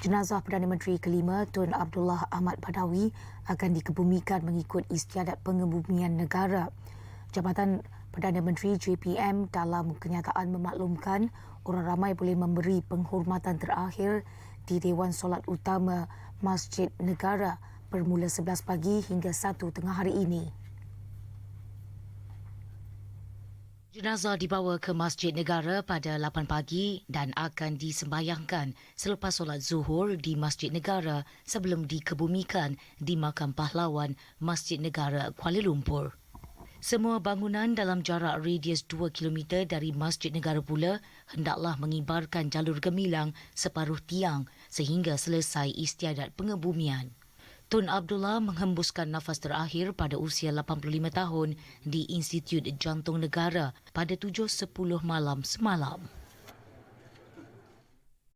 Jenazah Perdana Menteri kelima Tun Abdullah Ahmad Badawi akan dikebumikan mengikut istiadat pengebumian negara. Jabatan Perdana Menteri JPM dalam kenyataan memaklumkan orang ramai boleh memberi penghormatan terakhir di Dewan Solat Utama Masjid Negara bermula 11 pagi hingga 1 tengah hari ini. Jenazah dibawa ke Masjid Negara pada 8 pagi dan akan disembayangkan selepas solat zuhur di Masjid Negara sebelum dikebumikan di Makam Pahlawan Masjid Negara Kuala Lumpur. Semua bangunan dalam jarak radius 2 km dari Masjid Negara pula hendaklah mengibarkan jalur gemilang separuh tiang sehingga selesai istiadat pengebumian. Tun Abdullah menghembuskan nafas terakhir pada usia 85 tahun di Institut Jantung Negara pada 7.10 malam semalam.